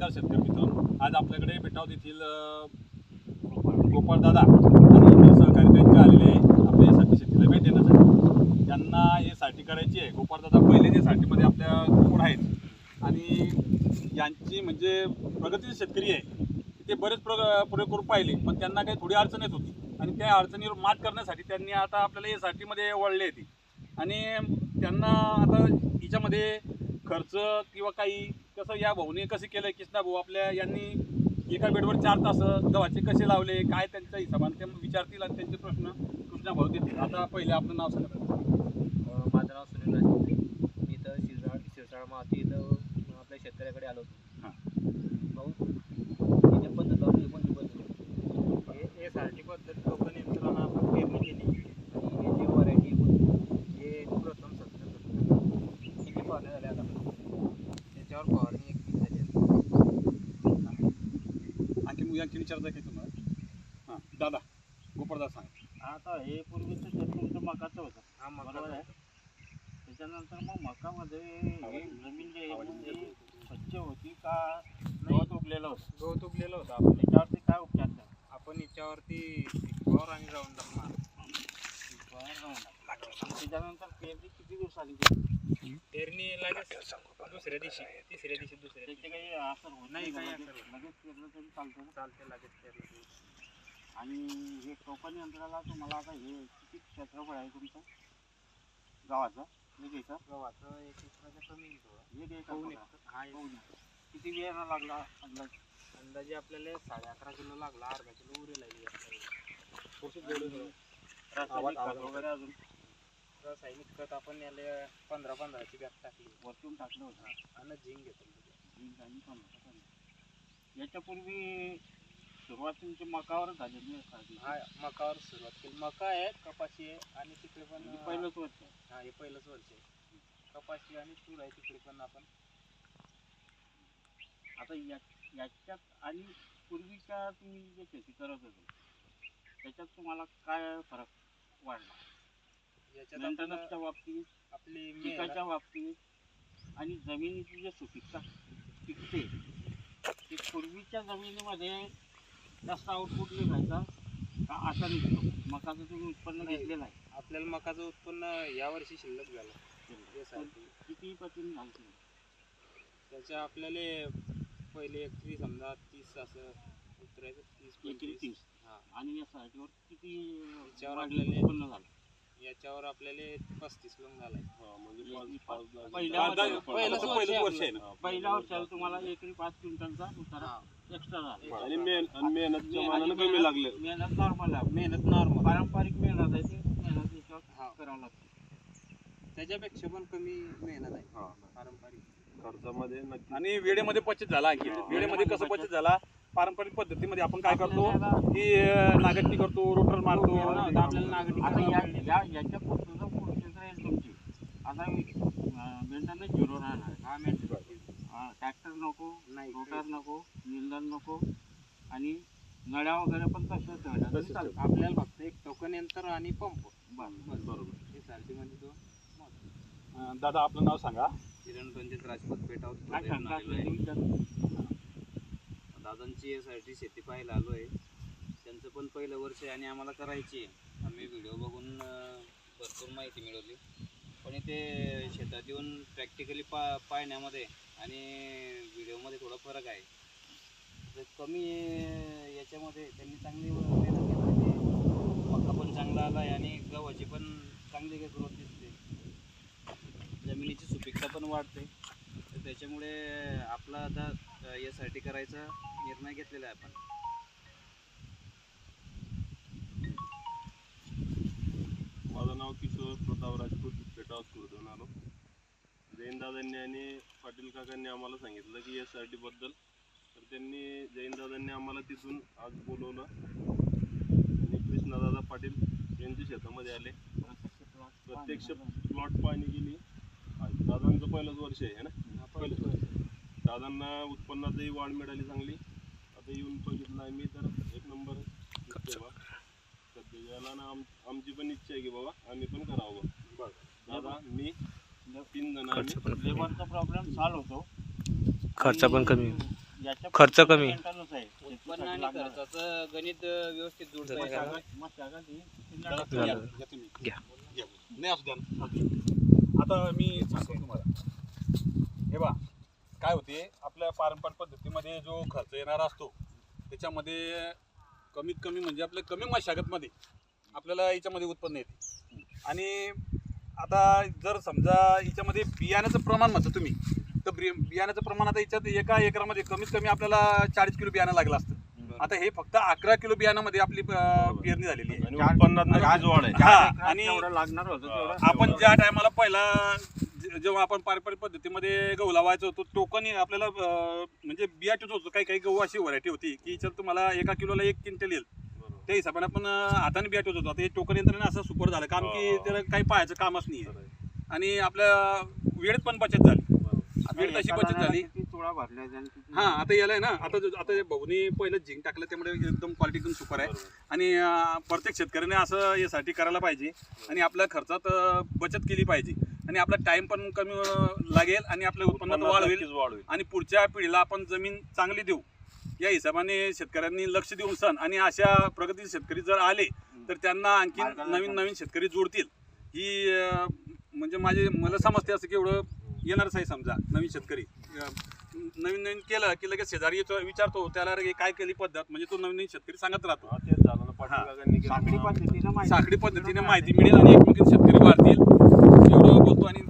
नमस्कार शेतकरी मित्रांनो. आज आपल्याकडे बेटावत येथील गोपाळदादा आणि इतर सहकारी त्यांचे आलेले आपल्या साठी शेतीला भेट देण्यासाठी. त्यांना हे साठी करायची आहे. गोपाळदादा पहिले जे साठीमध्ये आपल्या कोण आहेत? आणि यांची म्हणजे प्रगतीचे शेतकरी आहे. ते बरेच प्र प्रयोग करून पाहिले पण त्यांना काही थोडी अडचण येत होती. आणि त्या अडचणीवर मात करण्यासाठी त्यांनी आता आपल्याला हे साठीमध्ये वळले होते आणि त्यांना आता हिच्यामध्ये खर्च किंवा काही कसं या भाऊने कसे केलं कृष्णा भाऊ आपल्या यांनी एका बेडवर चार तास गव्हाचे कसे लावले काय त्यांच्या हिशोबाने ते विचारतील आणि त्यांचे प्रश्न कृष्णा भाऊ देतील. आता पहिले आपलं नाव सांगा. माझं नाव सुनील राजपूत मी इथं शिरसाळ शिरसाळ माती इथं आपल्या शेतकऱ्याकडे आलो होतो. हां. भाऊ पद्धत लावली ही कोणती पद्धत हे सारखी पद्धत कोकण यंत्रानं आपण पेरणी केली आणि याची व्हरायटी कोणती हे प्रथम सत्र सत्र किती फवारण्या झाल्या आता त्याच्यावर फवारणी एक पीक झाली आहे. आहे का तुम्हाला? हां दादा गोपाळदादा सांगा. आता हे पूर्वीचं शेत तुमचं मकाचं होतं. हा मका बरोबर आहे? त्याच्यानंतर मग मकामध्ये हे जमीन जी आहे स्वच्छ होती का गवत उगलेलं होतं. गवत उगलेलं होतं. आपण त्याच्यावरती काय उपचार झाला आपण याच्यावरती पिकवावर आणि राऊंड टाकलं. त्याच्यानंतर पेरणी किती दिवसांनी केली? पेरणी लगेच दुसऱ्या दिवशी तिसऱ्या दिवशी दुसऱ्या दिवशी त्याचे काही असर होत नाही, काही लगेच- असर होत लगेच पेरलं तरी चालतं ना चालते लगेच पेरणी आणि हे टोकन यंत्राला तुम्हाला आता हे किती क्षेत्रफळ आहे तुमचं गावाचं एक एकर गव्हाचं एक एकराच्या कमी घेतो एक एकर पाऊण बघा. एकर हा एक किती बियाणं लागला अंदाज अंदाजे आपल्याला साडे अकरा किलो लागला अर्धा किलो उरेल आहे रासायनिक खत वगैरे अजून रासायनिक खत आपण याला पंधरा पंधराची बॅग टाकली वरतून टाकलं होतं आणि झिंक घेतलं. झिंक आणि टोमॅटो पण. याच्यापूर्वी सुरुवात तुमची मकावरच झालेली आहे. हा मकावर सुरुवात केली मका आहे कपाशी आहे आणि तिकडे पण हे पहिलंच वर्ष आहे. हा हे पहिलंच वर्ष आहे कपाशी आणि तूर आहे तिकडे पण आपण आता या याच्यात आणि पूर्वीच्या तुम्ही जे शेती करत होते त्याच्यात तुम्हाला काय फरक वाढला. आपल्याला बाबतीत आपली पिकाच्या बाबतीत आणि जमिनीची जे सुपीकता पिकते ती पूर्वीच्या जमिनीमध्ये जास्त आउटपुट निघायचा का असा निघतो मकाचं तुम्ही उत्पन्न नाही. घेतलेलं आहे आपल्याला मकाचं उत्पन्न यावर्षी शिल्लक झालं. किती पटीने झालं? त्याच्या आपल्याला पहिले एकरी समजा तीस असं. उतरायचं तीस एकरी पंचवीस. तीस हा. आणि या साठीवर किती याच्यावर वाढलेलं आपल्याला- उत्पन्न झालं? याच्यावर आपल्याला पस्तीस लोक झालाय पहिल्या पहिलं वर्षाला- पहिलंच पहिलंच वर्ष आहे ना. पहिल्या वर्षाला तुम्हाला एकरी पाच क्विंटलचा उतारा हा. एक्स्ट्रा झाला. आणि मेन आणि मेहनतच्या आणि मानानं कमी मेहनत- लागले मेहनत नॉर्मल आहे. मेहनत नॉर्मल पारंपरिक मेहनत आहे ती. मेहनत याच्यावर हा. करावं लागते. त्याच्यापेक्षा पण कमी मेहनत आहे. पारंपरिक. खर्चामध्ये नक्की. आणि वेळेमध्ये पचित झाला आणखी. वेळेमध्ये कसं पचित झाला? पारंपरिक पद्धतीमध्ये आपण काय करतो? की अं, नागटणी करतो रोटर मारतो. आता आपल्याला नागरिक आता या या याच्या राहील तुमची. आता मेंटेनन्स झिरो राहणार. हा ट्रॅक्टर नको नाही. रोटर नको निंदन नको आणि नळ्या वगैरे पण तसेच ठेवल्या तरी तसेच चालतं. आपल्याला फक्त एक टोकन यंत्र आणि पंप. बस. बरोबर. हे सारखी म्हणजे दादा आपलं नाव सांगा. किरण पंचायत राजपत विचारा. दादांची यासाठी शेती पाहायला आलो आहे. त्यांचं पण पहिलं वर्ष आहे आणि आम्हाला करायची आहे. आम्ही व्हिडिओ बघून भरपूर माहिती मिळवली. पण इथे शेतात येऊन प्रॅक्टिकली पा पाहण्यामध्ये आणि व्हिडिओमध्ये थोडा फरक आहे. तर कमी याच्यामध्ये त्यांनी चांगली मेहनत घेतली मका पण चांगला आला आहे आणि गव्हाची पण चांगली ग्रोथ दिसते. जमिनीची सुपीकता पण वाढते. तर त्याच्यामुळे आपला आता यासाठी करायचा निर्णय घेतलेला आहे आपण. माझं नाव किशोर प्रताप राजपूत पेटाव सुरधून आलो. जैनदादांनी आणि पाटील काकांनी आम्हाला सांगितलं की एस आर टी बद्दल. तर त्यांनी जैन दादांनी आम्हाला तिथून आज बोलवलं. आणि कृष्णदादा पाटील यांच्या शेतामध्ये आले. प्रत्यक्ष प्लॉट पाहणी केली आज दादांचं पहिलंच वर्ष आहे ना? पहिलंच वर्ष. दादांना उत्पन्नातही वाढ मिळाली चांगली. आता येऊन बघितलं आम्ही तर एक नंबर. ना आम आमची पण इच्छा आहे की बाबा आम्ही पण करावं बा. दादा मी तीन जण आम्ही. लेबरचा प्रॉब्लेम सॉल्व होतो. खर्च पण कमी. खर्च कमी. उत्पन्न आणि खर्चाचं गणित व्यवस्थित ही घ्या. नाही असू द्या. आता मी सांगतो तुम्हाला. हे बा काय होते आपल्या पारंपरिक पद्धतीमध्ये जो खर्च येणारा असतो त्याच्यामध्ये कमीत कमी म्हणजे आपल्या कमी मशागतमध्ये आपल्याला याच्यामध्ये उत्पन्न येते. आणि आता जर समजा याच्यामध्ये बियाण्याचं प्रमाण म्हणतो तुम्ही तर बि- बियाण्याचं प्रमाण आता याच्यात एका एकरामध्ये कमीत कमी आपल्याला चाळीस किलो बियाणं लागलं असतं. आता हे फक्त अकरा किलो बियाणामध्ये आपली अं, पेरणी झालेली आहे. आणि उत्पन्नात नक्कीच वाढ आहे हा एकरात आणि लागणार होतं आपण ज्या टायमाला पहिला जे- जेव्हा आपण पारंपरिक पद्धतीमध्ये गहू लावायचो होतो टोकन हे आपल्याला अं, म्हणजे बिया होतो. काही काही गहू अशी व्हरायटी होती की याच्यात तुम्हाला एका किलोला एक क्विंटल येईल. त्या हिशोबाने आपण अं, हाताने बिया ठेवत होतो. आता हे टोकन यंत्रणा असं सुपर झालं कारण की हा. त्याला काही पाहायचं कामच नाही. आणि आपल्या वेळेत पण बचत झाली. वेळ तशी बचत झाली. चुळा भरल्या हा आता याला आहे ना आता जो- आता हे भाऊनी पहिलं झिंक टाकलं त्यामुळे एकदम क्वालिटी एकदम सुपर आहे. आणि अं, प्रत्येक शेतकऱ्याने असं यासाठी करायला पाहिजे आणि आपल्या खर्चात अं, बचत केली पाहिजे. आणि आपला टाइम पण कमी अं, लागेल आणि आपल्या उत्पन्नात वाढ होईल नक्कीच वाढ होईल आणि पुढच्या पिढीला आपण जमीन चांगली देऊ. या हिशोबाने शेतकऱ्यांनी लक्ष देऊन सण आणि अशा प्रगती शेतकरी जर आले तर त्यांना आणखी. नवीन नवीन शेतकरी जोडतील. ही अं, म्हणजे माझे मला समजते असं की एवढं येणारच आहे समजा नवीन शेतकरी. नवीन नवीन केलं की लगेच शेजारी येतो विचारतो त्याला रे काय केली पद्धत? म्हणजे तो नवीन नवीन शेतकरी सांगत राहतो. हा, हा. साखळी पद्धतीनं माहिती. साखळी पद्धतीने माहिती मिळेल आणि एकमेकीत शेतकरी वाढतील. एवढं बोलतो आणि